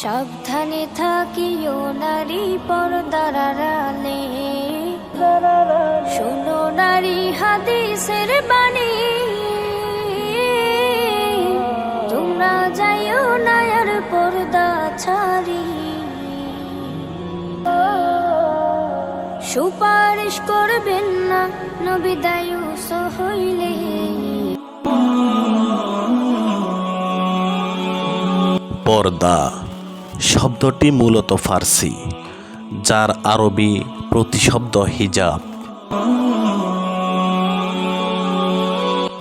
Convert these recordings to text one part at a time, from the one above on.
সাবধানে থাকিও নারী পর্দার আড়ালে। শোনো নারী হাদিসের বাণী। তোমরা যাইও নায়ার পর্দা ছাড়ি। সুপারিশ করবেন না নবিদায়ু সহইলে পর্দা। শব্দটি মূলত ফার্সি, যার আরবি প্রতিশব্দ হিজাব।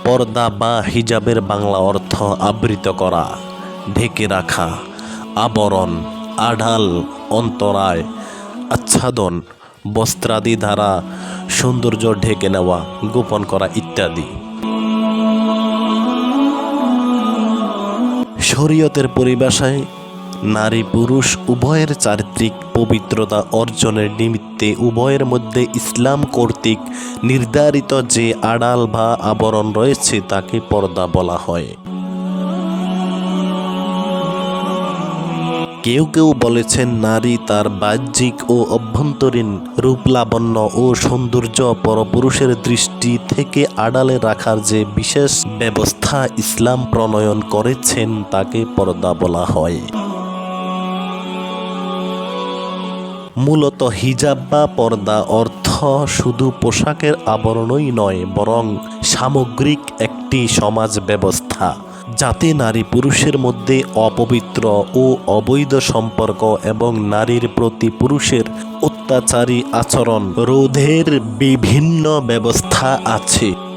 পর্দা বা হিজাবের বাংলা অর্থ আবৃত করা, ঢেকে রাখা, আবরণ আঢাল অন্তরায়, আচ্ছাদন, বস্ত্রাদি দ্বারা সৌন্দর্য ঢেকে নেওয়া, গোপন করা ইত্যাদি। শরীয়তের পরিভাষায় নারী পুরুষ উভয়ের চারিত্রিক পবিত্রতা অর্জনের নিমিত্তে উভয়ের মধ্যে ইসলাম কর্তৃক নির্ধারিত যে আড়াল বা আবরণ রয়েছে তাকে পর্দা বলা হয়। কেউ কেউ বলেছেন নারী তার বাহ্যিক ও অভ্যন্তরীণ রূপ লাবণ্য ও সৌন্দর্য পরপুরুষের দৃষ্টি থেকে আড়ালে রাখার যে বিশেষ ব্যবস্থা ইসলাম প্রণয়ন করেছেন তাকে পর্দা বলা হয়। মূলত হিজাব বা পর্দা অর্থ শুধু পোশাকের আবরণই নয়, বরং সামগ্রিক একটি সমাজ ব্যবস্থা। যাতে নারী পুরুষের মধ্যে অপবিত্র ও অবৈধ সম্পর্ক এবং নারীর প্রতি পুরুষের অত্যাচারী আচরণ রোধের বিভিন্ন ব্যবস্থা আছে।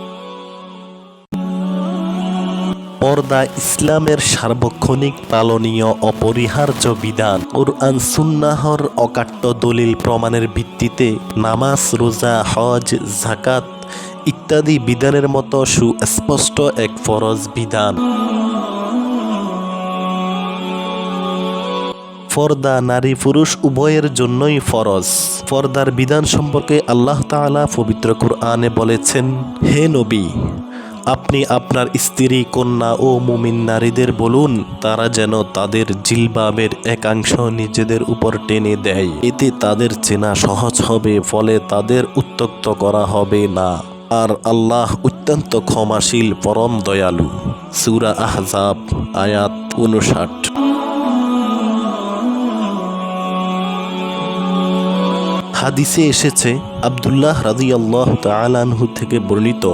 পর্দা ইসলামের সার্বক্ষণিক পালনীয় অপরিহার্য বিধান। কোরআন সুন্নাহর অকাট্য দলিল প্রমাণের ভিত্তিতে নামাজ, রোজা, হজ জাকাত ইত্যাদি বিধানের মতো সুস্পষ্ট এক ফরজ বিধান। ফর্দা নারী পুরুষ উভয়ের জন্যই ফরজ। ফর্দার বিধান সম্পর্কে আল্লাহ তাআলা পবিত্র কুরআনে বলেছেন, হে নবী আপনি আপনার স্ত্রী, কন্যা ও মুমিন নারীদের বলুন, তারা যেন তাদের জিলবাবের একাংশ নিজেদের উপর টেনে দেয়। এতে তাদের চেনা সহজ হবে, ফলে তাদের উত্তক্ত করা হবে না। আর আল্লাহ অত্যন্ত ক্ষমাশীল, পরম দয়ালু। সুরা আহজাব, আয়াত উনষাট। হাদিসে এসেছে, আবদুল্লাহ রাজিয়াল্লাহ তালানহু থেকে বর্ণিত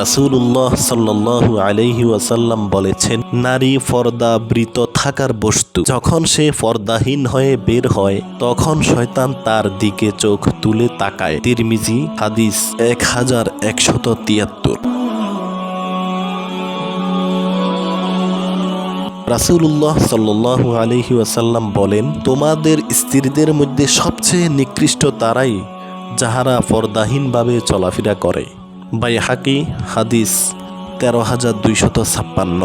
রাসুল্লাহ সাল্লাহ আলহি ওয়াসাল্লাম বলেছেন, নারী ফর্দা বৃত থাকার বস্তু। যখন সে ফর্দাহীন হয়ে বের হয়, তখন শয়তান তার দিকে চোখ তুলে তাকায়। তিরমিজি, হাদিস এক হাজার একশত তিয়াত্তর। রাসুল্লাহ সাল্লু আলহি ওয়াসাল্লাম বলেন, তোমাদের স্ত্রীদের মধ্যে সবচেয়ে নিকৃষ্ট তারাই যাহারা পর্দাহীনভাবে চলাফেরা করে। বাই হাকি হাদিস তেরো হাজার দুইশত ছাপ্পান্ন।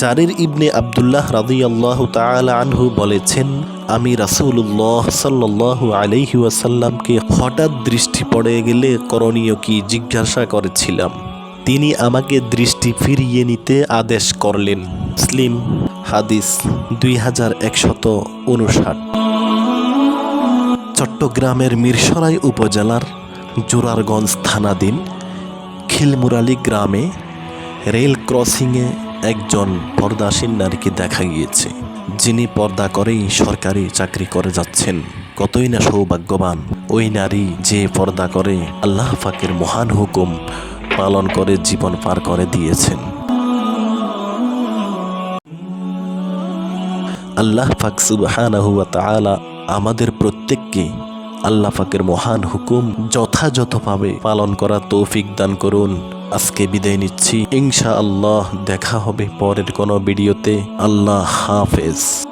জারির ইবনে আবদুল্লাহ রাজি আল্লাহ আনহু বলেছেন, আমি রাসুল্লাহ সাল্লু আলহি ওয়াসাল্লামকে হঠাৎ দৃষ্টি পড়ে গেলে করণীয় কি জিজ্ঞাসা করেছিলাম। তিনি আমাকে দৃষ্টি ফিরিয়ে নিতে আদেশ করলেন। মুসলিম হাদিস দুই হাজার একশত উনষাট চট্টগ্রামের মিরসরাই উপজেলার জোরারগঞ্জ থানাধীন খিলমুরালি গ্রামে রেল ক্রসিংয়ে একজন পর্দাসীন নারীকে দেখা গিয়েছে। যিনি পর্দা করেই সরকারি চাকরি করে যাচ্ছেন। কতই না সৌভাগ্যবান, ওই নারী যে পর্দা করে আল্লাহ ফাকের মহান হুকুম পালন করে, জীবন পার করে দিয়েছেন। আল্লাহ পাক সুবহানাহু ওয়া তাআলা আমাদের প্রত্যেককে আল্লাহ পাকের মহান হুকুম যথাযথভাবে পালন করা তৌফিক দান করুন। আজকে বিদায় নিচ্ছি। ইনশা আল্লাহ দেখা হবে পরের কোনো ভিডিওতে। আল্লাহ হাফেজ।